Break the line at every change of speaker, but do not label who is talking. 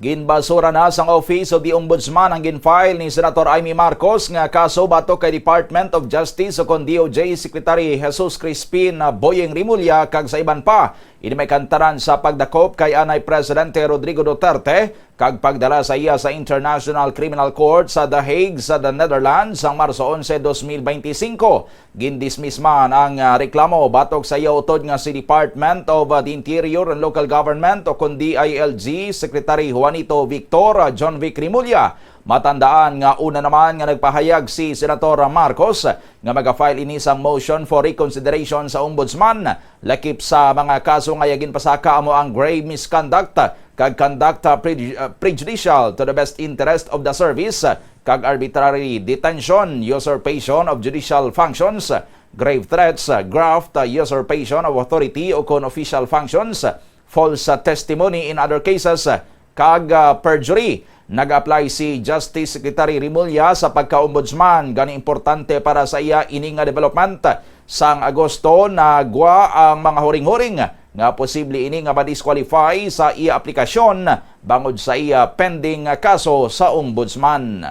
Ginbasura na sang Office of the Ombudsman ang ginfile ni Senator Amy Marcos nga kaso batok kay Department of Justice o kon DOJ Secretary Jesus Crispin na Boyeng Rimulya kag sa iban pa. Ini may kantaran sa pagdakop kay anay Presidente Rodrigo Duterte kag pagdala sa iya sa International Criminal Court sa The Hague sa the Netherlands ang Marso 11, 2025. Gindismiss man ang ah, reklamo batok sa iya utod nga si Department of ah, the Interior and Local Government o kun DILG Secretary Juanito Victor John Vic Rimulya. Matandaan nga una naman nga nagpahayag si Senator Marcos nga mag-file ini sa motion for reconsideration sa ombudsman lakip sa mga kaso nga yagin pasaka amo ang grave misconduct kag conduct uh, pre- prejudicial to the best interest of the service kag arbitrary detention, usurpation of judicial functions, grave threats, graft, usurpation of authority o official functions, false testimony in other cases, kag uh, perjury. Nag-apply si Justice Secretary Rimulya sa pagka-ombudsman. Gani importante para sa iya ini nga development. Sang Agosto, nagwa ang mga huring-huring nga posible ini nga ma-disqualify sa iya aplikasyon bangod sa iya pending kaso sa ombudsman.